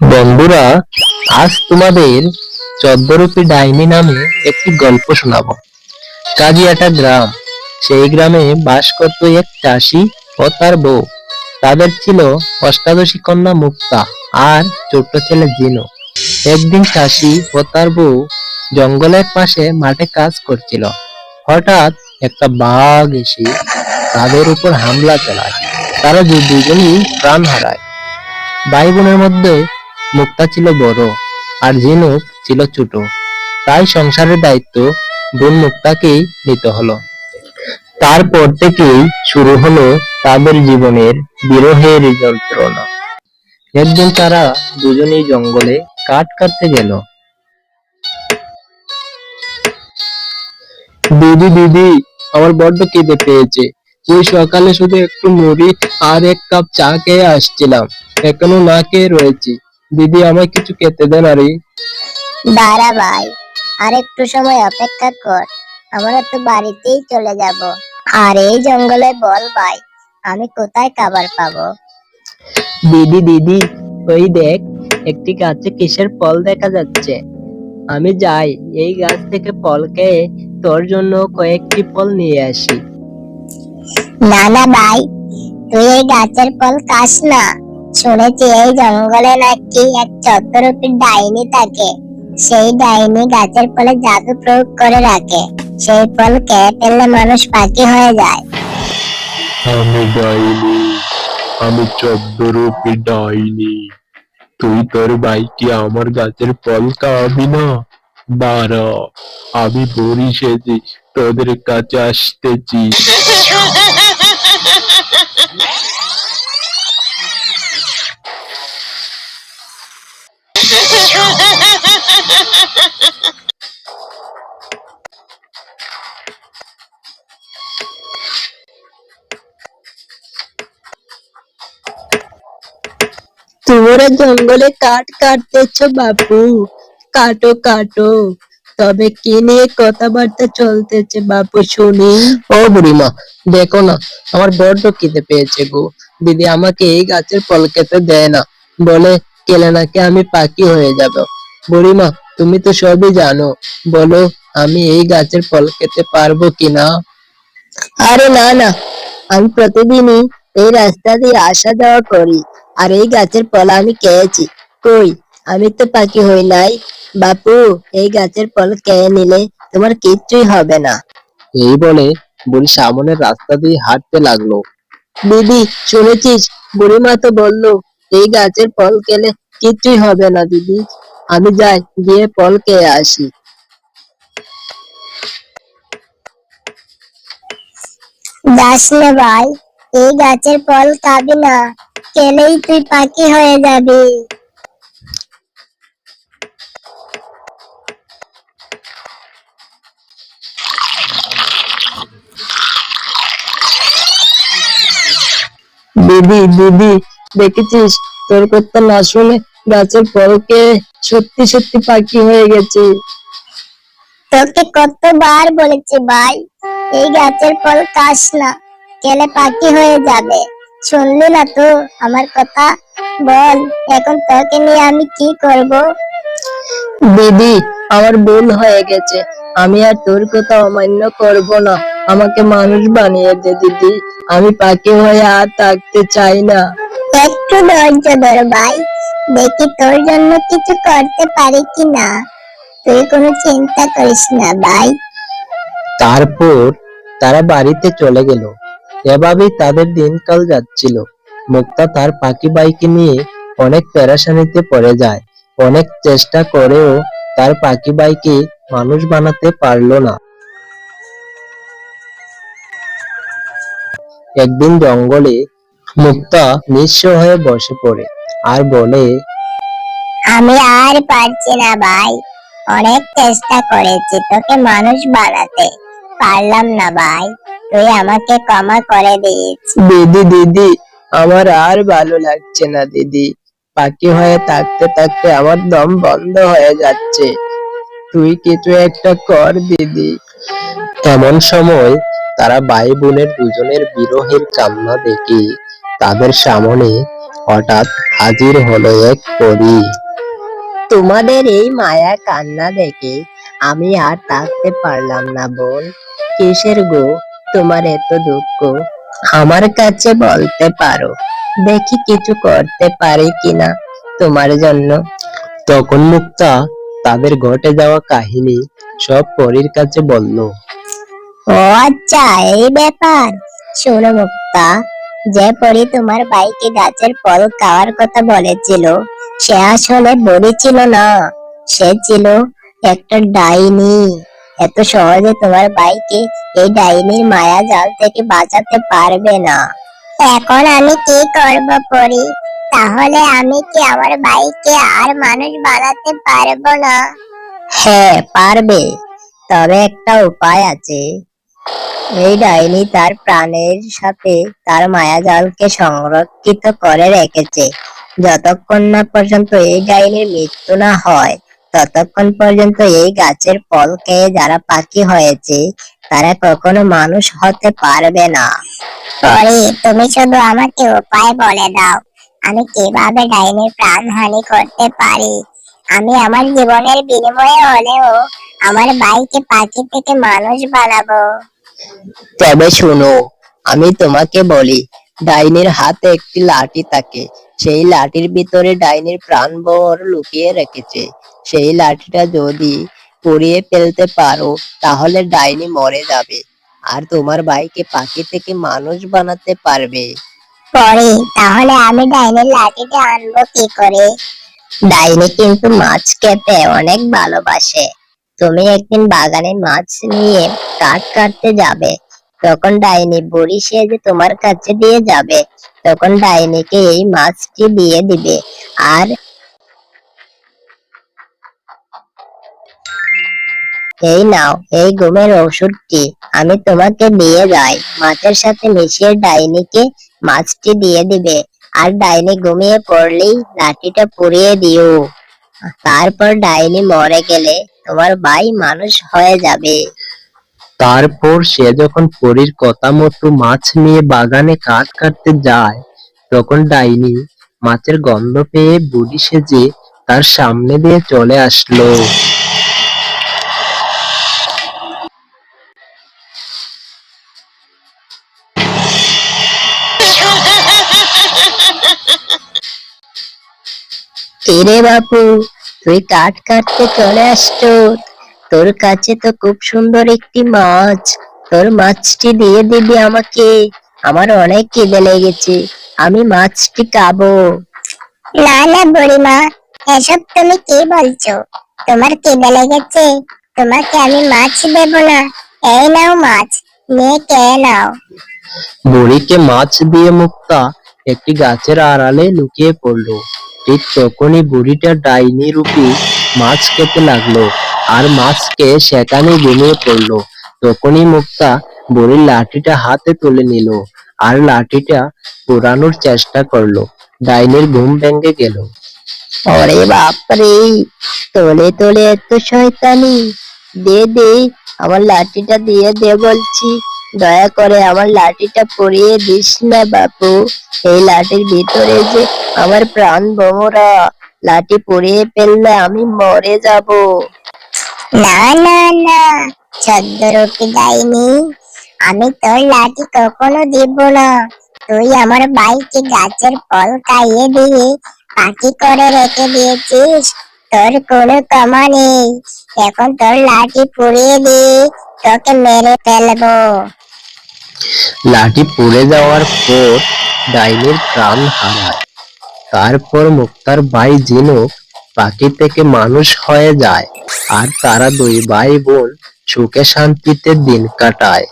বন্ধুরা, আজ তোমাদের চোদ্দরূপী ডাইনি নামে একটি গল্প শোনাবো। কাজিয়াটা গ্রাম, সেই গ্রামে বাস করত এক চাষি ও তার বউ। তাদের ছিল অষ্টাদশী কন্যা মুক্তা আর ছোট্ট ছেলে জিনু। একদিন চাষি ও তার বউ জঙ্গলের পাশে মাঠে কাজ করছিল। হঠাৎ একটা বাঘ এসে তাদের উপর হামলা চালায়। তারা দুজনেই প্রাণ হারায়। ভাই বোনের মধ্যে মুক্তা ছিল বড় আর ঝিনুক ছিল ছোট। তাই সংসারের দায়িত্ব বোন মুক্তাকেই নিতে হলো। তারপর থেকেই শুরু হলো তাদের জীবনের বিরহের যন্ত্রণা একদিন তারা দুজনেই জঙ্গলে কাঠ কাটতে গেল। দিদি দিদি, আমার বড্ড কেঁদে পেয়েছে। ওই সকালে শুধু একটু মুড়ি আর এক কাপ চা খেয়ে আসছিলাম। এখনও না খেয়ে রয়েছি। দিদি আমায় কিছু খেতে দেন আরে দাঁড়া ভাই আর একটু সময় অপেক্ষা কর আমরা তো বাড়িতেই চলে যাব। আর এই জঙ্গলে বল ভাই আমি কোথায় খাবার পাবো? দিদি দিদি ওই দেখ একটি গাছে কিসের ফল দেখা যাচ্ছে। আমি যাই এই গাছ থেকে ফল খেয়ে তোর জন্য কয়েকটি ফল নিয়ে আসি। না না ভাই তুই এই গাছের ফল খাস না। শুনেছি এই জঙ্গলে নাকি এক চতুরূপী ডাইনি থাকে। সেই ডাইনি গাছের ফলে জাদু প্রয়োগ করে রাখে। সেই ফল খেয়ে ফেললে মানুষ পাখি হয়ে যায়। আমি ডাইনি আমি চব্দরূপী ডাইনি। তুই তোর ভাইকে আমার গাছের ফল খাওয়াবি না? দাঁড়া আমি বড়ি সেজে তোদের কাছে আসতেছি। তোমরা জঙ্গলে কাঠ কাটতেছ বাপু কাটো কাটো। তবে কি নিয়ে কথাবার্তা চলতেছে বাপু শুনি। ও বুড়িমা দেখো না আমার বড্ড খিদে পেয়েছে গো। দিদি আমাকে এই গাছের ফল খেতে দেয় না। বলে কেলে নাকি আমি পাখি হয়ে যাব। বুড়িমা তুমি তো সবই জানো। বলো আমি এই গাছের ফল খেতে পারব কিনা? আরে না না। আমি প্রতিদিনই এই রাস্তা দিয়ে আসা যাওয়া করি আর এই গাছের ফল আমি খেয়েছি। কই? আমি তো পাখি হই নাই। বাপু এই গাছের ফল খেয়ে নিলে তোমার কিচ্ছুই হবে না। এই বলে বুড়ি সামনের রাস্তা দিয়ে হাঁটতে লাগল। দিদি শুনেছিস? বুড়িমা তো বলল এই গাছের ফল খেলে কিচ্ছুই হবে না দিদি। আমি যাই গিয়ে ফল খেয়ে আসি। যাস না ভাই। এই গাছের ফল খাবি না খেলেই তুই পাখি হয়ে যাবি। দিদি দিদি দেখেছিস? তোর কথা না শুনে গাছের ফলকে সত্যি সত্যি পাখি হয়ে গেছে। তোকে কতবার বলেছি ভাই এই গাছের ফল খাস না। খেলে পাখি হয়ে যাবে। শুনলি না তো আমার কথা? বল এখন তোকে নিয়ে আমি কি করব? দিদি আমার ভুল হয়ে গেছে। আমি আর তোর কথা অমান্য করব না। আমাকে মানুষ বানিয়ে দে দিদি। আমি পাখি হয়ে আর থাকতে চাই না। একটু ধৈর্য ধর ভাই। দেখি তোর জন্য কিছু করতে পারি কি না তুই কোনো চিন্তা করিস না ভাই। তারপর তারা বাড়িতে চলে গেল। এভাবেই তাদের দিনকাল যাচ্ছিল। মুক্তা তার পাখি বাইকে নিয়ে অনেক পেরেশানিতে পড়ে যায়। অনেক চেষ্টা করেও তার পাখি বাইকে মানুষ বানাতে পারল না। একদিন জঙ্গলে মুক্তা নিঃস্ব হয়ে বসে পড়ে আর বলে, আমি আর পারছি না ভাই। অনেক চেষ্টা করেছি তোকে মানুষ বানাতে। পারলাম না ভাই। তুই আমাকে ক্ষমা করে দিস দিদি দিদি আমার আর ভালো লাগছে না দিদি। পাখি হয়ে থাকতে থাকতে আমার দম বন্ধ হয়ে যাচ্ছে। তুই কিছু একটা কর দিদি। এমন সময় তারা ভাই বোনের দুজনের বিরহের কান্না দেখে তাদের সামনে হঠাৎ হাজির হলো এক পরী। তোমাদের এই মায়া কান্না দেখে আমি আর থাকতে পারলাম না বোন। কিসের গো? তোমার এত দুঃখ? আমার কাছে বলতে পারো দেখি কিছু করতে পারি কিনা তোমার জন্য। তখন মুক্তা তাদের ঘটে যাওয়া কাহিনী সব পরীর কাছে বলল। ও আচ্ছা এই ব্যাপার। শোনো মুক্তা যে পরি তোমার বাইকে গাছের ফল খাওয়ার কথা বলেছিল সে আসলে বড়ি ছিল না সে ছিল একটা ডাইনি। এত সহজে তোমার বাইকে এই ডাইনির মায়া জাল থেকে বাঁচাতে পারবে না। এখন আমি কি করব পরি? তাহলে আমি কি আমার বাইকে আর মানুষ বানাতে পারব না? হ্যাঁ পারবে। তবে একটা উপায় আছে। এই ডাইনি তার প্রাণের সাথে তার মায়াজালকে সংরক্ষিত করে রেখেছে। যতক্ষণ না পর্যন্ত এই ডাইনির মৃত্যু না হয় ততক্ষণ পর্যন্ত এই গাছের ফল খেয়ে যারা পাখি হয়েছে তারা কখনো মানুষ হতে পারবে না। পরে তুমি শুধু আমাকে উপায় বলে দাও। আমি কীভাবে ডাইনির প্রাণহানি করতে পারি? আমি আমার জীবনের বিনিময়ে হলেও আমার বাইকে পাখি থেকে মানুষ বানাবো। তবে শুনো আমি তোমাকে বলি ডাইনির হাতে একটি লাঠি থাকে। সেই লাঠির ভিতরে ডাইনির প্রাণবর লুকিয়ে রেখেছে। সেই লাঠিটা যদি পুড়িয়ে ফেলতে পারো, তাহলে ডাইনি মরে যাবে। আর তোমার ভাইকে পাখি থেকে মানুষ বানাতে পারবে। পরে তাহলে আমি ডাইনির লাঠিটা আনব কি করে? ডাইনি কিন্তু মাছ খেতে অনেক ভালোবাসে। তুমি একদিন বাগানে মাছ নিয়ে কাঠ কাটতে যাবে। তখন ডাইনি বুড়ি সেজে তোমার কাছে দিয়ে যাবে, তখন ডাইনিকে এই মাছটি দিয়ে দিবে। আর এই নাও, এই ঘুমের ওষুধটি, আমি তোমাকে দিয়ে যাই। মাছের সাথে মিশিয়ে ডাইনিকে মাছটি দিয়ে দিবে। আর ডাইনি ঘুমিয়ে পড়লেই লাঠিটা পুড়িয়ে দিও। তারপর ডাইনি মরে গেলে তোমার ভাই মানুষ হয়ে যাবে। তারপর সে যখন পরীর কথা মতো মাছ নিয়ে বাগানে কাঠ কাটতে যায়, তখন ডাইনি মাছের গন্ধ পেয়ে বুড়ি সেজে তার সামনে দিয়ে চলে আসলো। কিরে বাপু, তুই কাঠ কাটতে চলে আসছো তোর কাছে তো খুব সুন্দর একটি মাছ। তোর মাছটি দিয়ে দিবি আমাকে। আমার অনেক খিদে লেগেছে। আমি মাছটি খাব। না না বুড়িমা এসব তুমি কি বলছো? তোমার খিদে লেগেছে? তোমাকে আমি মাছ দেবো না। এই নাও মাছ নিয়ে কে নাও। বুড়িকে মাছ দিয়ে মুক্তা একটি গাছের আড়ালে লুকিয়ে পড়ল। ঠিক তখনই বুড়িটা ডাইনি রূপী মাছ খেতে লাগল। আর মাছকে সেখানে ঘুমিয়ে পড়ল তখনই মুক্তা বুড়ির লাঠিটা হাতে তুলে নিল আর লাঠিটা পোড়ানোর চেষ্টা করল। ডাইনির ঘুম ভেঙে গেল। ওরে বাপরে তোলে তোলে এত শয়তানি। দে দে, আমার লাঠিটা দিয়ে দে বলছি। দয়া করে আমার লাঠিটা পরিয়ে দিস না বাপু। এই লাঠির ভিতরে যে আমার প্রাণ ভোমরা লাঠি পরিয়ে ফেললে আমি মরে যাব। না না না ছদ্মরূপী ডাইনি আমি তোর লাঠি কখনো দিব না। তুই আমার বাইকে গাছের ফল খাইয়ে দিয়ে পাখি করে রেখে দিয়েছিস, তোর কোনো ক্ষমা নেই। এখন তোর লাঠি পুড়িয়ে দি তোকে মেরে ফেলব। লাঠি পুড়ে যাওয়ার পর ডাইনির প্রাণ হারায়। তারপর মুক্তার ভাই জিনুক পাখি থেকে মানুষ হয়ে যায় আর তারা দুই ভাই বোন সুখে শান্তিতে দিন কাটায়।